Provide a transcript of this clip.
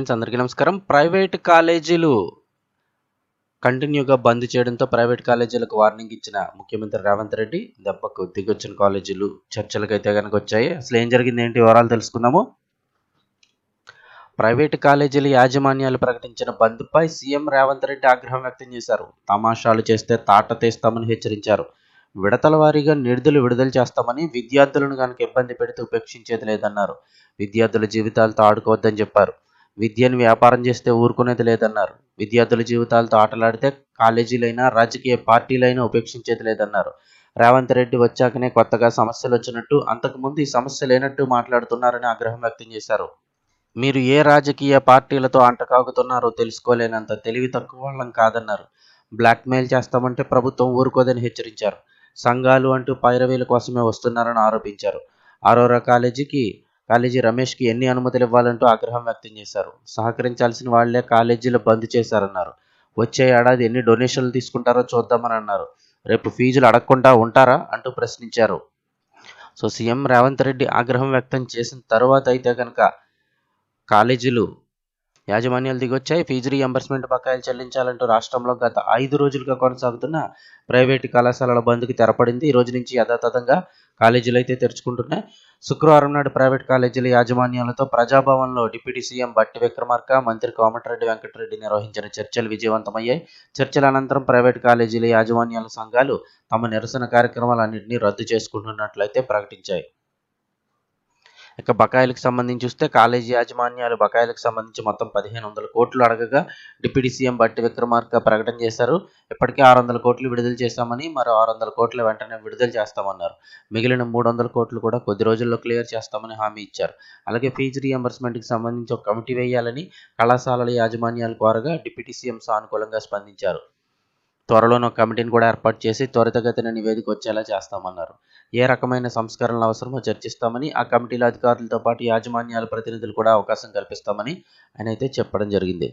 Friends అందరికీ నమస్కారం. Private కాలేజీలు కంటిన్యూగా బంద్ చేయడంతో ప్రైవేట్ కాలేజీలకు వార్నింగ్ ఇచ్చిన ముఖ్యమంత్రి రేవంత్ రెడ్డి దెబ్బకు దిగొచ్చిన కాలేజీలు చర్చలకు అయితే కనుక వచ్చాయి. అసలు ఏం జరిగింది ఏంటి వివరాలు తెలుసుకుందాము. ప్రైవేట్ కాలేజీల యాజమాన్యాలు ప్రకటించిన బంద్పై సీఎం రేవంత్ రెడ్డి ఆగ్రహం వ్యక్తం చేశారు. తమాషాలు చేస్తే తాట తీస్తామని హెచ్చరించారు. విడతల వారీగా నిధులు విడుదల చేస్తామని విద్యార్థులను కనుక ఇబ్బంది పెడితే ఉపేక్షించేది లేదన్నారు. విద్యార్థుల జీవితాలతో ఆడుకోవద్దని చెప్పారు. విద్యను వ్యాపారం చేస్తే ఊరుకునేది లేదన్నారు. విద్యార్థుల జీవితాలతో ఆటలాడితే కాలేజీలైనా రాజకీయ పార్టీలైనా ఉపేక్షించేది లేదన్నారు. రేవంత్ రెడ్డి వచ్చాకనే కొత్తగా సమస్యలు వచ్చినట్టు అంతకుముందు ఈ సమస్య లేనట్టు మాట్లాడుతున్నారని ఆగ్రహం వ్యక్తం చేశారు. మీరు ఏ రాజకీయ పార్టీలతో అంటకాగుతున్నారో తెలుసుకోలేనంత తెలివి తక్కువ వాళ్ళం కాదన్నారు. బ్లాక్మెయిల్ చేస్తామంటే ప్రభుత్వం ఊరుకోదని హెచ్చరించారు. సంఘాలు అంటూ పైరవీల కోసమే వస్తున్నారని ఆరోపించారు. ఆరోరా కాలేజీకి కాలేజీ రమేష్కి ఎన్ని అనుమతులు ఇవ్వాలంటూ ఆగ్రహం వ్యక్తం చేశారు. సహకరించాల్సిన వాళ్ళే కాలేజీలు బంద్ చేశారన్నారు. వచ్చే ఏడాది ఎన్ని డొనేషన్లు తీసుకుంటారో చూద్దామని అన్నారు. రేపు ఫీజులు అడగకుండా ఉంటారా? అంటూ ప్రశ్నించారు. సో సీఎం రేవంత్ రెడ్డి ఆగ్రహం వ్యక్తం చేసిన తర్వాత అయితే కనుక కాలేజీలు యాజమాన్యాలు దిగొచ్చాయి. ఫీజు రీఎంబర్స్మెంట్ బకాయిలు చెల్లించాలంటూ రాష్ట్రంలో గత ఐదు రోజులుగా కొనసాగుతున్న ప్రైవేటు కళాశాలల బంద్కి తెరపడింది. ఈ రోజు నుంచి యథాతథంగా కాలేజీలు అయితే తెరుచుకుంటున్నాయి. శుక్రవారం నాడు ప్రైవేట్ కాలేజీల యాజమాన్యాలతో ప్రజాభవన్లో డిప్యూటీ సీఎం బట్టి విక్రమార్క మంత్రి కోమటిరెడ్డి వెంకటరెడ్డి నిర్వహించిన చర్చలు విజయవంతమయ్యాయి. చర్చల అనంతరం ప్రైవేట్ కాలేజీల యాజమాన్యాల సంఘాలు తమ నిరసన కార్యక్రమాలన్నింటినీ రద్దు చేసుకుంటున్నట్లయితే ప్రకటించాయి. ఇక బకాయిలకు సంబంధించి చూస్తే కాలేజీ యాజమాన్యాలు బకాయిలకు సంబంధించి మొత్తం పదిహేను వందల కోట్లు అడగగా డిప్యూటీ సీఎం బట్టి విక్రమార్క ప్రకటన చేశారు. ఇప్పటికే ఆరు వందల కోట్లు విడుదల చేశామని మరో ఆరు వందల కోట్లు వెంటనే విడుదల చేస్తామన్నారు. మిగిలిన మూడు వందల కోట్లు కూడా కొద్ది రోజుల్లో క్లియర్ చేస్తామని హామీ ఇచ్చారు. అలాగే ఫీజు రీఎంబర్స్మెంట్కి సంబంధించి ఒక కమిటీ వేయాలని కళాశాలల యాజమాన్యాలు కోరగా డిప్యూటీ సీఎం సానుకూలంగా స్పందించారు. త్వరలోనే ఒక కమిటీని కూడా ఏర్పాటు చేసి త్వరితగతిన నివేదిక వచ్చేలా చేస్తామన్నారు. ఏ రకమైన సంస్కరణలు అవసరమో చర్చిస్తామని ఆ కమిటీల అధికారులతో పాటు యాజమాన్యాల ప్రతినిధులు కూడా అవకాశం కల్పిస్తామని ఆయన అయితే చెప్పడం జరిగింది.